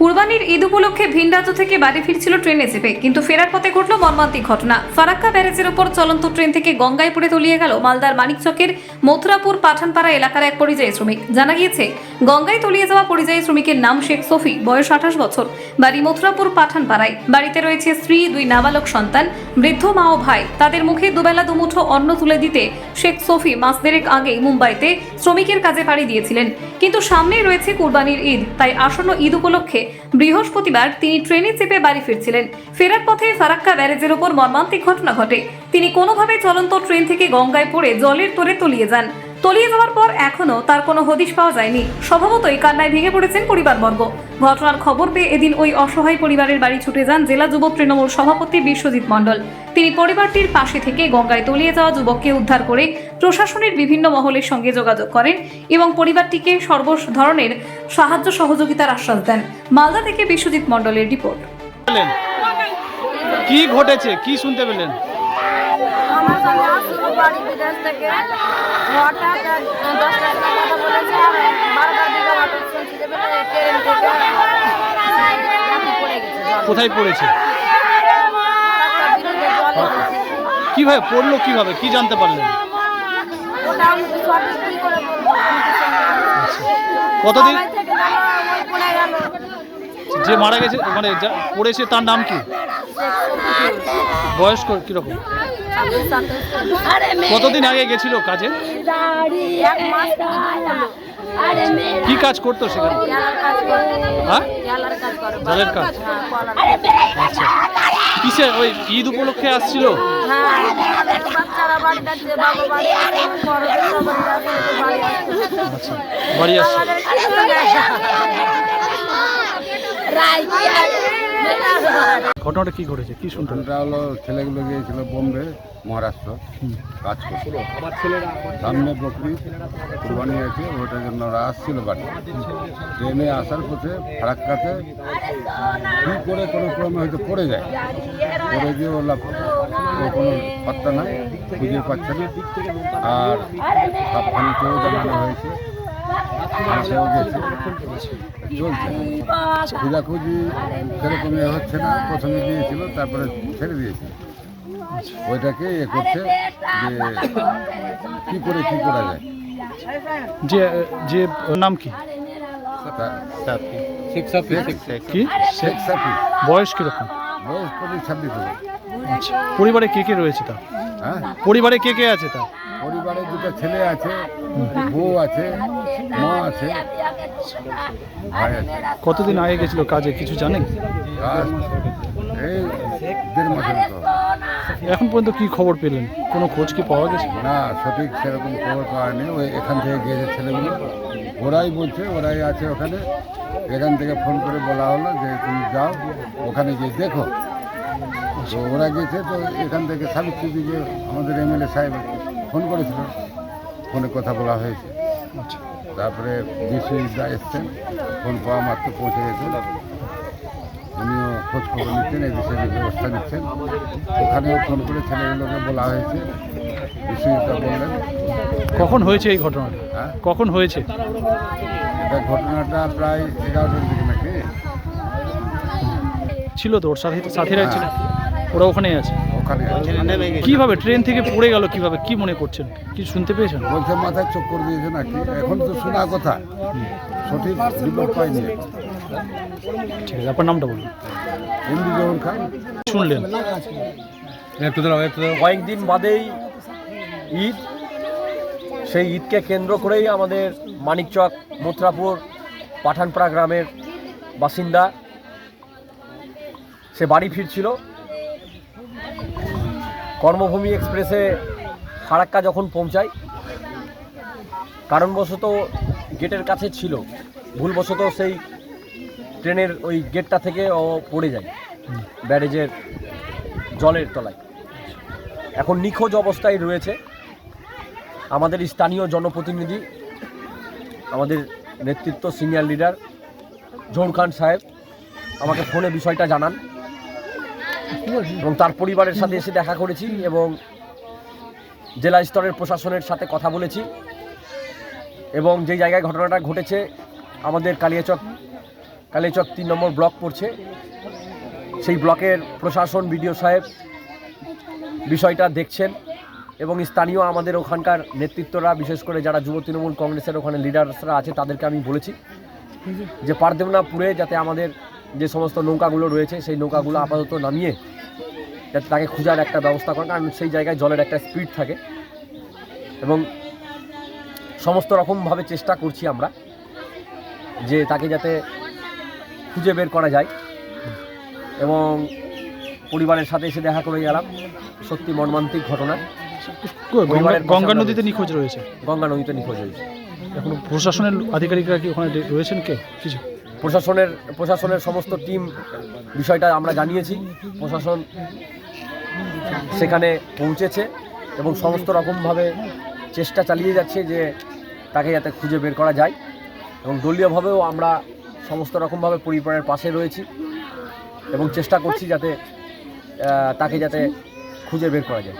কুরবানির ঈদ উপলক্ষে ভিন রাজ্য থেকে বাড়ি ফিরছিল ট্রেনে চেপে, কিন্তু ফেরার পথে ঘটল মর্মান্তিক ঘটনা। ফারাক্কা ব্যারেজের ওপর চলন্ত ট্রেন থেকে গঙ্গায় পড়ে তলিয়ে গেল মালদার মানিকচকের মথুরাপুর পাঠানপাড়া এলাকার এক পরিযায়ী শ্রমিক। জানা গিয়েছে, গঙ্গায় তলিয়ে যাওয়া পরিযায়ী শ্রমিকের নাম শেখ সফি, বয়স আঠাশ বছর। বাড়ি মথুরাপুর পাঠানপাড়ায়। বাড়িতে রয়েছে স্ত্রী, দুই নাবালক সন্তান, বৃদ্ধ মা ও ভাই। তাদের মুখে দুবেলা দুমুঠো অন্ন তুলে দিতে শেখ সফি মাস দেড়েক আগেই মুম্বাইতে শ্রমিকের কাজে পাড়ি দিয়েছিলেন। কিন্তু সামনেই রয়েছে কুরবানির ঈদ, তাই আসন্ন ঈদ উপলক্ষে বৃহস্পতিবার তিনি ট্রেনে চেপে বাড়ি ফিরছিলেন। ফেরার পথে ফারাক্কা ব্যারেজের ওপর মর্মান্তিক ঘটনা ঘটে। তিনি কোনোভাবে চলন্ত ট্রেন থেকে গঙ্গায় পড়ে জলের তোরে তলিয়ে যান। তলিয়ে যাওয়ার পর এখনও তার কোনো হদিশ পাওয়া যায়নি। স্বভাবতই কান্নায় ভেঙে পড়েছেন পরিবারবর্গ। ঘটনার খবর পেয়ে এদিন ওই অসহায় পরিবারের বাড়ি ছুটে যান জেলা যুব তৃণমূল সভাপতি বিশ্বজিৎ মণ্ডল। তিনি পরিবারটির পাশে থেকে গঙ্গায় তলিয়ে যাওয়া যুবককে উদ্ধার করে প্রশাসনের বিভিন্ন মহলের সঙ্গে যোগাযোগ করেন এবং পরিবারটিকে সর্ব ধরনের সাহায্য সহযোগিতার আশ্বাস দেন। মালদা থেকে বিশ্বজিৎ মণ্ডলের রিপোর্ট। কি ঘটেছে? কি শুনতে পেলেন? আমার স্বামী আসছিল বাড়ি বিদেশ থেকে। হঠাৎ দশটার কথা বলেছে আর বারোটার দিকে হঠাৎ শুনছি যে ট্রেন থেকে পড়ে গেছে কোথায় পড়েছে। কীভাবে পড়ল কীভাবে? কি জানতে পারলেন? কতদিন যে মারা গেছে মানে পড়েছে তার নাম কি? বয়স কীরকম? কতদিন আগে গেছিল কাজে? কি কাজ করতো সেখানে? হ্যাঁ। আচ্ছা। কিসে? ওই ঈদ উপলক্ষে আসছিল? আচ্ছা। বাড়ি আসছে। ঘটনাটা কি ঘটেছে? কি শুনতে পেলেন? ঘটনাটা হলো ছেলেগুলো গিয়েছিল বোম্বে মহারাষ্ট্র কাজ করছিল। সামনে বকরি কুরবানি আছে ওটার জন্য ওরা আসছিল বাড়ি। ট্রেনে আসার পথে ফারাক্কাতে কী করে কোনো ক্রমে হয়তো পড়ে যায় পড়ে গিয়ে ওরা কোনো পাত্তা নাই খুঁজে পাচ্ছে না। আর সাবধানিতেও জানানো হয়েছে। ফাঁসেও গেছে চলছে খোঁজাখুঁজি সেরকম এ হচ্ছে না। প্রথমে দিয়েছিল তারপরে ছেড়ে দিয়েছে। ওইটাকে এ করছে যে কি করে কি করা যায়? যে যে নাম কি? শেখ সাফি। বয়স কীরকম? বয়স পঁচিশ ছাব্বিশ আচ্ছা। পরিবারে কে কে রয়েছে তা হ্যাঁ। পরিবারে কে কে আছে তা? পরিবারে দুটো ছেলে আছে বউ আছে মা আছে। ভাই আছে। কতদিন আগে গেছিল কাজে কিছু জানেন? আর এই দেড় মাসের মতো এখন পর্যন্ত কি খবর পেলেন? কোনো খোঁজ কি পাওয়া গেছে? না সঠিক সেরকম খবর পাওয়া নেই ওই এখান থেকে গিয়েছে ছেলেগুলো। ওরাই বলছে ওরাই আছে ওখানে। এখান থেকে ফোন করে বলা হলো যে তুমি যাও ওখানে গিয়ে দেখো। তো ওরা গেছে তো এখান থেকে সাবিত্রী দিকে আমাদের এমএলএ সাহেব ফোন করেছিল। ফোনে কথা বলা হয়েছে। আচ্ছা। তারপরে বিশ্বজিৎদা এসছেন। ফোন পাওয়া মাত্র পৌঁছে গেছেন উনিও খোঁজ খবর নিচ্ছেন এই বিষয়ে ব্যবস্থা নিচ্ছেন। ওখানেও ফোন করে ছেলেগুলোকে বলা হয়েছে। বিশ্বজিৎদা বললেন। কখন হয়েছে এই ঘটনাটা? হ্যাঁ? কখন হয়েছে? এটা ঘটনাটা প্রায় এগারোটার দিকে নাকি? ছিল তো ওর সাথে সাথীরা ছিল। ওরা ওখানেই আছে? ওখানে কীভাবে? ট্রেন থেকে পড়ে গেল কীভাবে? কি মনে করছেন? কি শুনতে পেয়েছেন? বলছে মাথায় চক্কর দিয়েছে নাকি? এখন তো শোনা কথা। সঠিক রিপোর্ট পাইনি। ঠিক আছে আপনার নামটা বলুন। এমডি খান। শুনলেন। কয়েকদিন বাদেই ঈদ। সেই ঈদকে কেন্দ্র করেই আমাদের মানিকচক মথুরাপুর পাঠানপাড়া গ্রামের বাসিন্দা সে বাড়ি ফিরছিল। কর্মভূমি এক্সপ্রেসে ফারাক্কা যখন পৌঁছায়, কারণবশত গেটের কাছে ছিল, ভুলবশত সেই ট্রেনের ওই গেটটা থেকে ও পড়ে যায়, ব্যারেজের জলের তলায়। এখন নিখোঁজ অবস্থায় রয়েছে আমাদের স্থানীয় জনপ্রতিনিধি, আমাদের নেতৃত্ব সিনিয়র লিডার জহুর খান সাহেব। আমাকে ফোনে বিষয়টা জানান। এবং তার পরিবারের সাথে এসে দেখা করেছি এবং জেলা স্তরের প্রশাসনের সাথে কথা বলেছি। এবং যে জায়গায় ঘটনাটা ঘটেছে, আমাদের কালিয়াচক কালিয়াচক তিন নম্বর ব্লক পড়ছে। সেই ব্লকের প্রশাসন বিডিও সাহেব বিষয়টা দেখছেন এবং স্থানীয় আমাদের ওখানকার নেতৃত্বরা, বিশেষ করে যারা যুব তৃণমূল কংগ্রেসের ওখানে লিডার্সরা আছে, তাদেরকে আমি বলেছি যে পারদেবনা পুরে যাতে আমাদের যে সমস্ত নৌকাগুলো রয়েছে সেই নৌকাগুলো আপাতত নামিয়ে যাতে তাকে খোঁজার একটা ব্যবস্থা করেন কারণ সেই জায়গায় জলের একটা স্পিড থাকে। এবং সমস্ত রকমভাবে চেষ্টা করছি আমরা যে তাকে যাতে খুঁজে বের করা যায়। এবং পরিবারের সাথে এসে দেখা করে গেলাম। সত্যি মর্মান্তিক ঘটনা। গঙ্গা নদীতে নিখোঁজ রয়েছে? গঙ্গা নদীতে নিখোঁজ রয়েছে। এখন প্রশাসনের আধিকারিকরা কি ওখানে রয়েছেন কে? কিছু? প্রশাসনের প্রশাসনের সমস্ত টিম বিষয়টা আমরা জানিয়েছি। প্রশাসন সেখানে পৌঁছেছে এবং সমস্ত রকমভাবে চেষ্টা চালিয়ে যাচ্ছে যে তাকে যাতে খুঁজে বের করা যায় এবং দলীয়ভাবেও আমরা সমস্ত রকমভাবে পরিবারের পাশে রয়েছি এবং চেষ্টা করছি যাতে তাকে যাতে খুঁজে বের করা যায়।